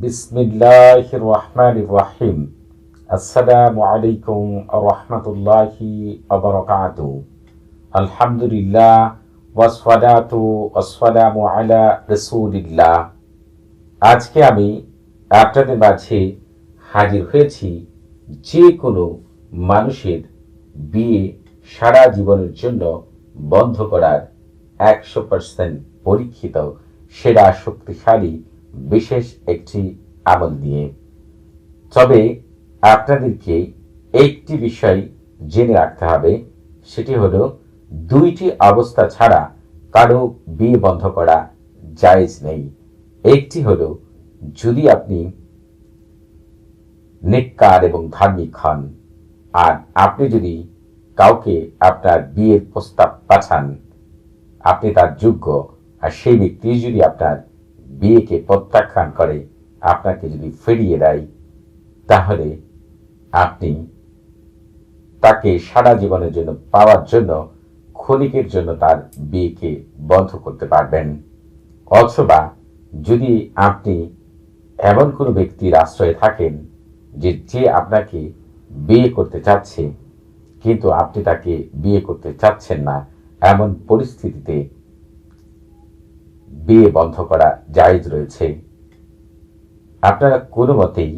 বিসমিল্লাহ রহমান রাহিম আসসালামু আলাইকুম রহমতুল্লাহি আবরকাত আলহামদুলিল্লাহ আজকে আমি আপনাদের মাঝে হাজির হয়েছি যে কোনো মানুষের বিয়ে সারা জীবনের জন্য বন্ধ করার একশো পার্সেন্ট পরীক্ষিত, সেরা, শক্তিশালী, বিশেষ একটি আমল নিয়ে। তবে আপনাদেরকে একটি বিষয় জেনে রাখতে হবে, সেটি হলো দুইটি অবস্থা ছাড়া কারও বিয়ে বন্ধ করা জায়েজ নেই। একটি হলো, যদি আপনি নেককার এবং ধার্মিক হন, আর আপনি যদি কাউকে আপনার বিয়ের প্রস্তাব পাঠান, আপনি তার যোগ্য, আর সেই ব্যক্তি যদি আপনার বিয়েকে প্রত্যাখ্যান করে, আপনাকে যদি ফিরিয়ে দেয়, তাহলে আপনি তাকে সারা জীবনের জন্য পাওয়ার জন্য ক্ষণিকের জন্য তার বিয়েকে বন্ধ করতে পারবেন। অথবা যদি আপনি এমন কোনো ব্যক্তির আশ্রয়ে থাকেন যে যে আপনাকে বিয়ে করতে চাচ্ছে, কিন্তু আপনি তাকে বিয়ে করতে চাচ্ছেন না, এমন পরিস্থিতিতে বিয়ে বন্ধ করা জায়জ রয়েছে। আপনারা কোনো মতেই,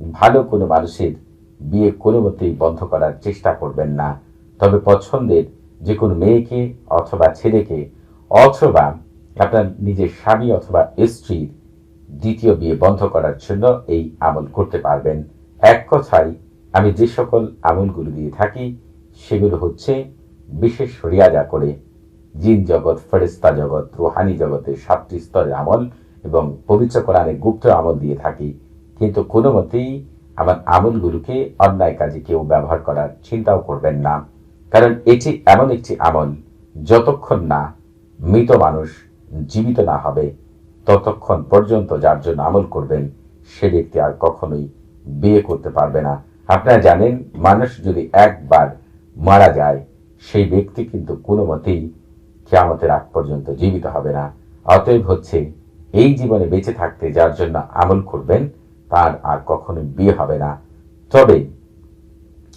ভালো কোনো মানুষের বিয়ে কোনো মতেই বন্ধ করার চেষ্টা করবেন না। তবে পছন্দের যে কোনো মেয়েকে অথবা ছেলেকে অথবা আপনার নিজের স্বামী অথবা স্ত্রীর দ্বিতীয় বিয়ে বন্ধ করার জন্য এই আমল করতে পারবেন। এক কথায়, আমি যে সকল আমলগুলো দিয়ে থাকি, সেগুলো হচ্ছে বিশেষ রিয়াজা করে জিন জগৎ ফেরিস্তা জগৎ, রুহানি জগতের সাতটি স্তরের আমল এবং পবিত্র কোরআনে গুপ্ত আমল দিয়ে থাকি। কিন্তু কোনো মতেই আমার আমলগুলোকে অন্যায় কাজে কেউ ব্যবহার করার চিন্তাও করবেন না। কারণ এটি এমন একটি আমল, যতক্ষণ না মৃত মানুষ জীবিত না হবে, ততক্ষণ পর্যন্ত যার জন্য আমল করবেন, সে ব্যক্তি আর কখনোই বিয়ে করতে পারবে না। আপনারা জানেন, মানুষ যদি একবার মারা যায়, সেই ব্যক্তি কিন্তু কোনো মতেই কেয়ামতের আগ পর্যন্ত জীবিত হবে না। অতএব হচ্ছে, এই জীবনে বেঁচে থাকতে যার জন্য আমল করবেন, তার আর কখনো বিয়ে হবে না। তবে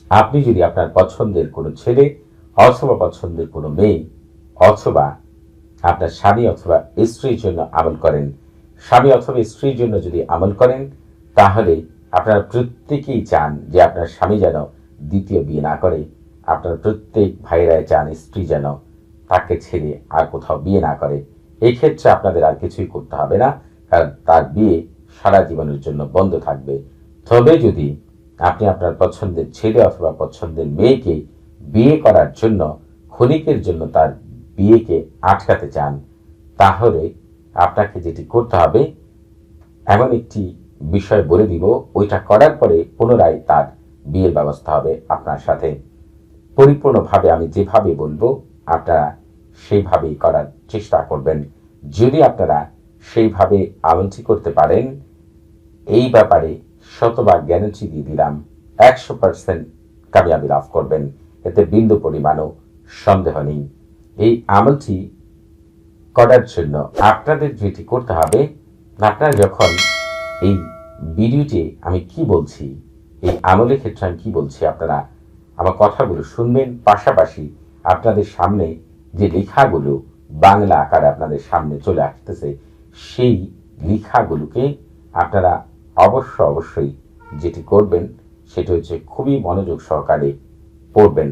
আপনি যদি আপনার পছন্দের কোনো ছেলে অথবা পছন্দের কোনো মেয়ে অথবা আপনার স্বামী অথবা স্ত্রীর জন্য আমল করেন, স্বামী অথবা স্ত্রীর জন্য যদি আমল করেন, তাহলে আপনারা প্রত্যেকেই চান যে আপনার স্বামী যেন দ্বিতীয় বিয়ে না করে। আপনার প্রত্যেক ভাইরাই চান স্ত্রী যেন তাকে ছেড়ে আর কোথাও বিয়ে না করে। এক্ষেত্রে আপনাদের আর কিছুই করতে হবে না, কারণ তার বিয়ে সারা জীবনের জন্য বন্ধ থাকবে। তবে যদি আপনি আপনার পছন্দের ছেলে অথবা পছন্দের মেয়েকে বিয়ে করার জন্য, ক্ষণিকের জন্য তার বিয়েকে আটকাতে চান, তাহলে আপনাকে যেটি করতে হবে, এমন একটি বিষয় বলে দিব, ওইটা করার পরে পুনরায় তার বিয়ের ব্যবস্থা হবে আপনার সাথে। পরিপূর্ণভাবে আমি যেভাবে বলব, আপনারা সেইভাবেই করার চেষ্টা করবেন। যদি আপনারা সেইভাবে আমলটি করতে পারেন, এই ব্যাপারে শতভাগ গ্যারেন্টি দিয়ে দিলাম। একশো পার্সেন্ট কামিয়াবি লাভ করবেন। এতে বিন্দু পরিমাণও সন্দেহ নেই। এই আমলটি করার জন্য আপনাদের যেটি করতে হবে, আপনারা যখন এই ভিডিওটি আমি কি বলছি, এই আমলের ক্ষেত্রে আমি কি বলছি, আপনারা আমার কথাগুলো শুনবেন। পাশাপাশি আপনাদের সামনে যে লেখাগুলো বাংলা আকারে আপনাদের সামনে চলে আসতেছে, সেই লেখাগুলোকে আপনারা অবশ্য অবশ্যই যেটি করবেন, সেটি হচ্ছে খুবই মনোযোগ সহকারে পড়বেন।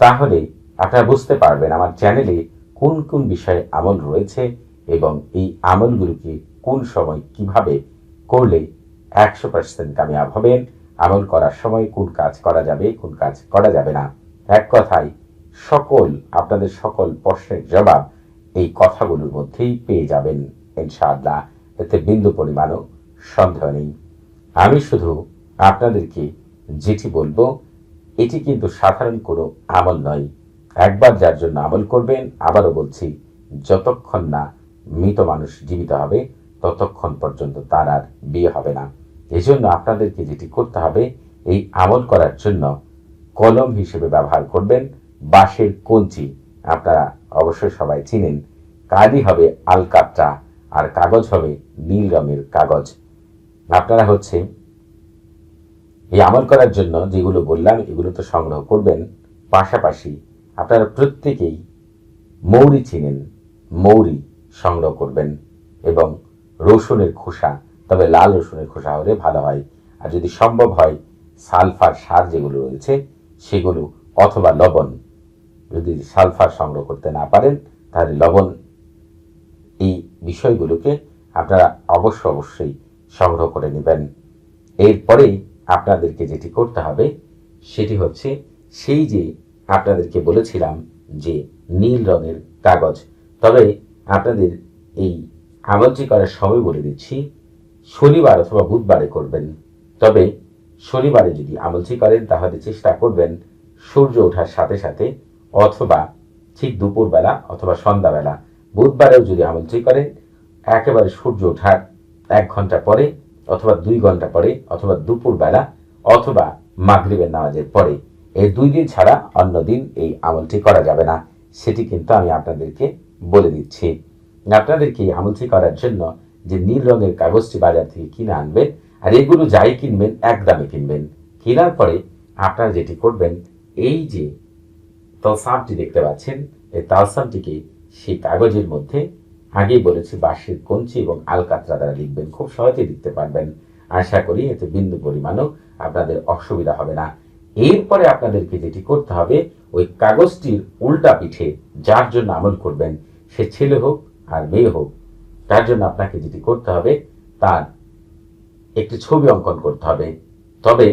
তাহলে আপনারা বুঝতে পারবেন আমার চ্যানেলে কোন কোন বিষয়ে আমল রয়েছে এবং এই আমলগুলোকে কোন সময় কীভাবে করলে একশো পার্সেন্ট কামিয়াব হবেন আমল করার সময় কোন কাজ করা যাবে, কোন কাজ করা যাবে না। এক কথায়, সকল, আপনাদের সকল প্রশ্নের জবাব এই কথাগুলোর মধ্যেই পেয়ে যাবেন, ইনশাআল্লাহ। এতে বিন্দু পরিমাণও সন্দেহ নেই। আমি শুধু আপনাদেরকে যেটি বলব, এটি কিন্তু সাধারণ কোনো আমল নয়। একবার যার জন্য আমল করবেন, আবারও বলছি, যতক্ষণ না মৃত মানুষ জীবিত হবে, ততক্ষণ পর্যন্ত তার আর বিয়ে হবে না। এজন্য আপনাদেরকে যেটি করতে হবে, এই আমল করার জন্য কলম হিসেবে ব্যবহার করবেন, বাঁশের কঞ্চি, আপনারা অবশ্যই সবাই চিনেন। কালি হবে আলকাত্রা আর কাগজ হবে নীল রঙের কাগজ। আপনারা হচ্ছে এই আমল করার জন্য যেগুলো বললাম, এগুলো তো সংগ্রহ করবেন। পাশাপাশি আপনারা প্রত্যেকেই মৌরি চিনেন, মৌরি সংগ্রহ করবেন এবং রসুনের খোসা, তবে লাল রসুনের খোসা হলে ভালো হয়। আর যদি সম্ভব হয়, সালফার সার যেগুলো রয়েছে, সেগুলো অথবা লবণ, যদি সালফার সংগ্রহ করতে না পারেন, তাহলে লবণ এই বিষয়গুলোকে আপনারা অবশ্য অবশ্যই সংগ্রহ করে নেবেন। এরপরেই আপনাদেরকে যেটি করতে হবে, সেটি হচ্ছে সেই যে আপনাদেরকে বলেছিলাম যে নীল রঙের কাগজ। তবে আপনাদের এই আমলটি করার সময় বলে দিচ্ছি, শনিবার অথবা বুধবারে করবেন। তবে শনিবারে যদি আমলটি করেন, তাহলে চেষ্টা করবেন সূর্য ওঠার সাথে সাথে অথবা ঠিক দুপুরবেলা অথবা সন্ধ্যাবেলা। বুধবারেও যদি আমলটি করেন, একেবারে সূর্য ওঠার এক ঘণ্টা পরে অথবা দুই ঘণ্টা পরে অথবা দুপুরবেলা অথবা মাগরিবের নামাজের পরে। এই দুই দিন ছাড়া অন্য দিন এই আমলটি করা যাবে না। সেটি কিন্তু আমি আপনাদেরকে বলে দিচ্ছি। আপনাদেরকে এই আমলটি করার জন্য যে নীল রঙের কাগজটি বাজার থেকে কিনে আনবেন আর এগুলো যাই কিনবেন, এক দামে কিনবেন। কেনার পরে আপনারা যেটি করবেন, এই যে তলসামটি দেখতে পাচ্ছেন, এই তালসামটিকে সেই কাগজের মধ্যে আগেই বলেছি বাঁশের কঞ্চি এবং আলকাতরা দ্বারা লিখবেন। খুব সহজে লিখতে পারবেন। আশা করি এতে বিন্দু পরিমাণও আপনাদের অসুবিধা হবে না। এরপরে আপনাদেরকে যেটি করতে হবে, ওই কাগজটির উল্টা পিঠে যার জন্য আমল করবেন, সে ছেলে হোক আর মেয়ে হোক, তার জন্য আপনাকে যেটি করতে হবে, তার একটি ছবি অঙ্কন করতে হবে। তবে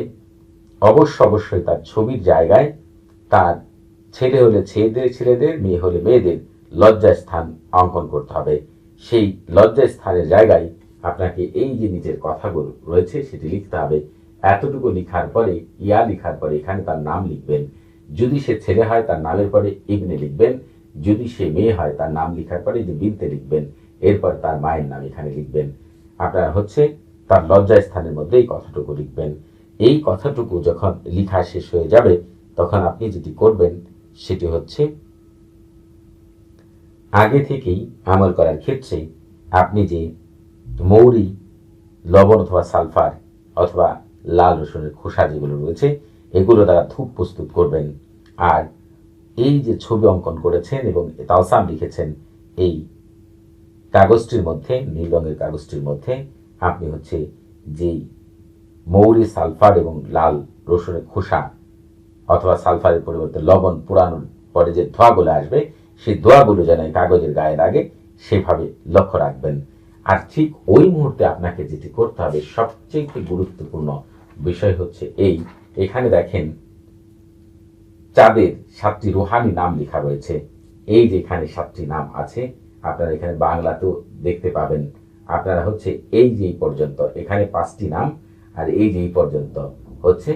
অবশ্য অবশ্যই তার ছবির জায়গায় তার ছেলে হলে ছেলেদের ছেলেদের, মেয়ে হলে মেয়েদের লজ্জা স্থান অঙ্কন করতে হবে। সেই লজ্জা স্থানের জায়গায় আপনাকে এই যে নিজের কথাগুলো রয়েছে সেটি লিখতে হবে। এতটুকু লিখার পরে, ইয়া লিখার পরে এখানে তার নাম লিখবেন। যদি সে ছেলে হয়, তার নামের পরে ইবনে লিখবেন। যদি সে মেয়ে হয়, তার নাম লিখার পরে যে বিনতে লিখবেন। এরপর তার মায়ের নাম এখানে লিখবেন। আপনারা হচ্ছে তার লজ্জা স্থানের মধ্যে এই কথাটুকু লিখবেন। এই কথাটুকু যখন লিখা শেষ হয়ে যাবে, তখন আপনি যেটি করবেন, সেটি হচ্ছে আগে থেকেই আমল করার ক্ষেত্রে আপনি যে মৌরি, লবণ অথবা সালফার অথবা লাল রসুনের খোসা যেগুলো রয়েছে, এগুলো দ্বারা ধূপ প্রস্তুত করবেন। আর এই যে ছবি অঙ্কন করেছেন এবং তালসাম লিখেছেন, এই কাগজটির মধ্যে, নীল রঙের কাগজটির মধ্যে আপনি হচ্ছে যেই মৌরি, সালফার এবং লাল রসুনের খোসা অথবা সালফারের পরিবর্তে লবণ পুরানোর পরে যে ধোঁয়াগুলো আসবে সেই দোয়াগুলো যেন কাগজের গায়ে লাগে, সেভাবে লক্ষ্য রাখবেন। আর ঠিক ওই মুহূর্তে আপনাকে যেটি করতে হবে সবচেয়ে গুরুত্বপূর্ণ বিষয় হচ্ছে এই। এখানে দেখেন, চাঁদের সাতটি রুহানি নাম লেখা রয়েছে। এই যে এখানে সাতটি নাম আছে, আপনারা এখানে বাংলাতেও দেখতে পাবেন। আপনারা হচ্ছে এই যে পর্যন্ত, এখানে পাঁচটি নাম, আর এই যে পর্যন্ত হচ্ছে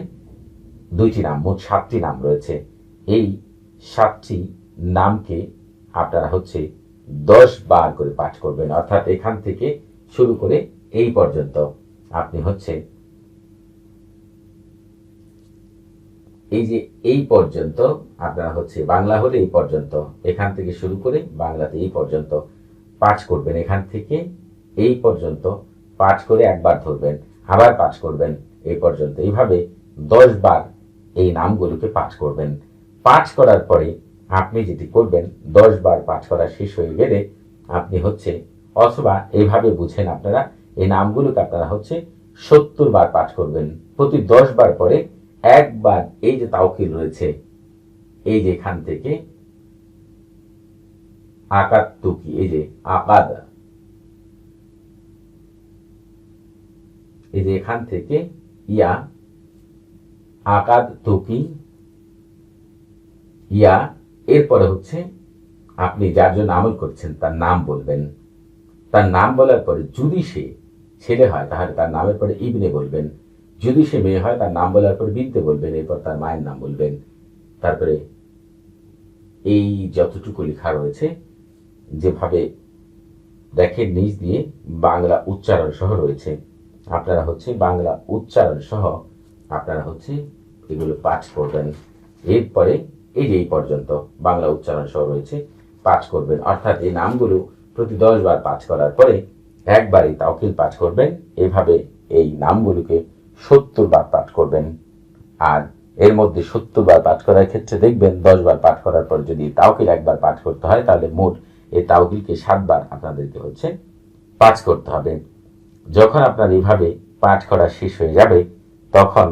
দুইটি নাম, মোট সাতটি নাম রয়েছে। এই সাতটি নামকে আপনারা হচ্ছে দশ বার করে পাঠ করবেন। অর্থাৎ এখান থেকে শুরু করে এই পর্যন্ত আপনি হচ্ছে এই যে এই পর্যন্ত আপনারা হচ্ছে বাংলা হলে এই পর্যন্ত, এখান থেকে শুরু করে বাংলাতে এই পর্যন্ত পাঠ করবেন। এখান থেকে এই পর্যন্ত পাঠ করে একবার ধরবেন, আবার পাঠ করবেন এই পর্যন্ত। এইভাবে দশ বার এই নামগুলোকে পাঠ করবেন। পাঠ করার পরে আপনি যেটি করবেন, দশ বার পাঠ করা শেষ হয়ে গেলে আপনি হচ্ছে, অথবা এইভাবে বুঝেন আপনারা, এই নামগুলোকে আপনারা হচ্ছে সত্তর বার পাঠ করবেন। প্রতি দশ বার পরে একবার এই যে তাওকিল রয়েছে, এই যে এখান থেকে আকাত তুকি, এই যে আকাদ, এই যে এখান থেকে ইয়া, আকাদ তুকি, ইয়া এরপরে হচ্ছে আপনি যার জন্য আমল করছেন, তার নাম বলবেন। তার নাম বলার পরে যদি সে ছেলে হয়, তাহলে তার নামের পরে ইবনে বলবেন। যদি সে মেয়ে হয়, তার নাম বলার পর বিদ্যে বলবেন, এরপর তার মায়ের নাম বলবেন। তারপরে এই যতটুকু লেখা রয়েছে, যেভাবে দেখেন নিচ দিয়ে বাংলা উচ্চারণ সহ রয়েছে। আপনারা হচ্ছে বাংলা উচ্চারণ সহ আপনারা হচ্ছে এগুলো পাঠ করবেন। এরপরে এই যে এই পর্যন্ত বাংলা উচ্চারণ সহ রয়েছে, পাঠ করবেন। অর্থাৎ এই নামগুলো প্রতি দশ বার পাঠ করার পরে একবারই তাওকিল পাঠ করবেন। এভাবে এই নামগুলোকে সত্তর বার পাঠ করবেন। আর এর মধ্যে সত্তর বার পাঠ করার ক্ষেত্রে দেখবেন দশ বার পাঠ করার পর যদি তাওকিল একবার পাঠ করতে হয়, তাহলে মোট এই তাওকিলকে সাতবার আপনাদেরকে হচ্ছে পাঠ করতে হবে। যখন আপনার এইভাবে পাঠ করা শেষ হয়ে যাবে, তখন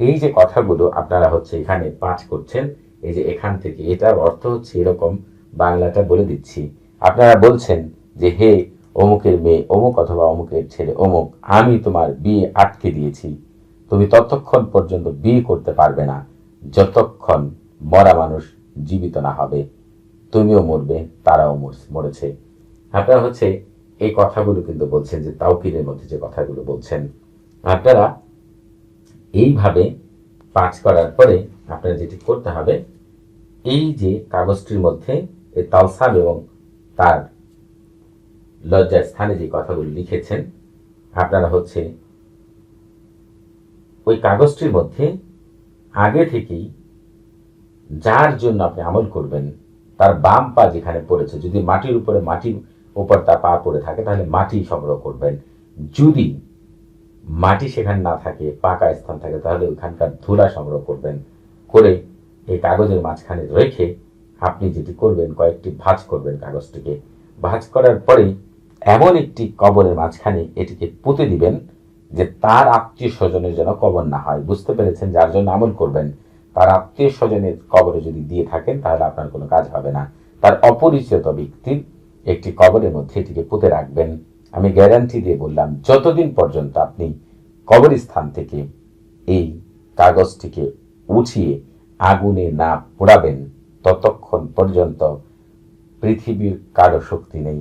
এই যে কথাগুলো আপনারা হচ্ছে এখানে পাঠ করছেন এই যে এখান থেকে, এটার অর্থ হচ্ছে এরকম বাংলাটা বলে দিচ্ছি। আপনারা বলছেন যে, হে অমুকের মেয়ে, অমুক অথবা অমুকের ছেলে, অমুক, আমি তোমার বিয়ে আটকে দিয়েছি। তুমি ততক্ষণ পর্যন্ত বিয়ে করতে পারবে না, যতক্ষণ মরা মানুষ জীবিত না হবে। তুমিও মরবে, তারাও মর- মরেছে। আপনারা হচ্ছে এই কথাগুলো কিন্তু বলছেন যে তাওকিরের মধ্যে যে কথাগুলো বলছেন। আপনারা এইভাবে পাঠ করার পরে আপনারা যেটি করতে হবে, এই যে কাগজটির মধ্যে এই তালসাম এবং তার লজ্জার স্থানে যে কথাগুলো লিখেছেন, আপনারা হচ্ছে ওই কাগজটির মধ্যে আগে থেকেই যার জন্য আপনি আমল করবেন, তার বাম পা যেখানে পড়েছে, যদি মাটির উপরে, মাটির উপর তার পা পড়ে থাকে, তাহলে মাটি সংগ্রহ করবেন। যদি মাটি সেখানে না থাকে, পাকা স্থান থাকে, তাহলে ওইখানকার ধুলা সংগ্রহ করবেন। করে এই কাগজের মাঝখানে রেখে আপনি যেটি করবেন, কয়েকটি ভাঁজ করবেন কাগজটিকে। ভাঁজ করার পরে এমন একটি কবরের মাঝখানে এটিকে পুঁতে দিবেন যে তার আত্মীয় স্বজনের যেন কবর না হয়। বুঝতে পেরেছেন যার জন্য আমল করবেন? তার আত্মীয় স্বজনের কবরে যদি দিয়ে থাকেন, তাহলে আপনার কোনো কাজ হবে না। তার অপরিচিত ব্যক্তির একটি কবরের মধ্যে এটিকে পুঁতে রাখবেন। আমি গ্যারান্টি দিয়ে বললাম, যতদিন পর্যন্ত আপনি কবরস্থান থেকে এই কাগজটিকে উঠিয়ে আগুনে না পোড়াবেন, ততক্ষণ পর্যন্ত পৃথিবীর কারও শক্তি নেই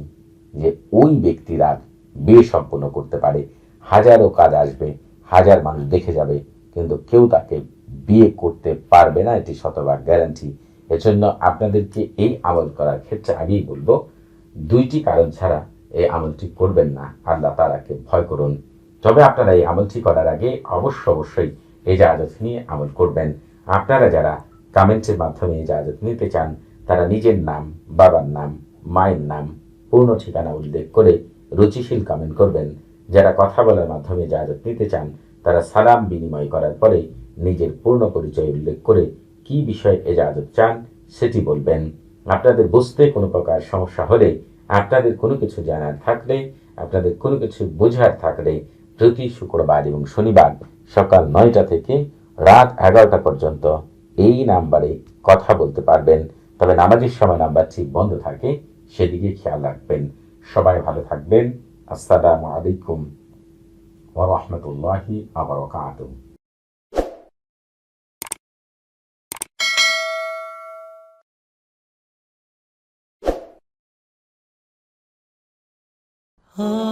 যে ওই ব্যক্তির আর বিয়ে সম্পন্ন করতে পারে। হাজারো কাজ আসবে, হাজার মানুষ দেখে যাবে, কিন্তু কেউ তাকে বিয়ে করতে পারবে না, এটি শতভাগ গ্যারান্টি এজন্য আপনাদেরকে এই আমল করার ক্ষেত্রে আগেই বলব, দুইটি কারণ ছাড়া এই আমলটি করবেন না। আল্লাহ তারাকে ভয় করুন। তবে আপনারা এই আমলটি করার আগে অবশ্য অবশ্যই এই জাহাজত নিয়ে আমল করবেন। আপনারা যারা কমেন্টের মাধ্যমে এই জাহাজত নিতে চান, তারা নিজের নাম, বাবার নাম, মায়ের নাম, পূর্ণ ঠিকানা উল্লেখ করে রুচিশীল কমেন্ট করবেন। যারা কথা বলার মাধ্যমে জাহাজত নিতে চান, তারা সালাম বিনিময় করার পরে নিজের পূর্ণ পরিচয় উল্লেখ করে কি বিষয়ে এজাজত চান, সেটি বলবেন। আপনাদের বুঝতে কোনো প্রকার সমস্যা হলে আপনাদের কোনো কিছু জানার থাকলে, আপনাদের কোনো কিছু বোঝার থাকলে প্রতি শুক্রবার এবং শনিবার সকাল নয়টা থেকে রাত এগারোটা পর্যন্ত এই নাম্বারে কথা বলতে পারবেন। তবে নামাজের সময় নাম্বারটি বন্ধ থাকে, সেদিকে খেয়াল রাখবেন। সবাই ভালো থাকবেন। আসসালামু আলাইকুম ওয়া রাহমাতুল্লাহি Oh.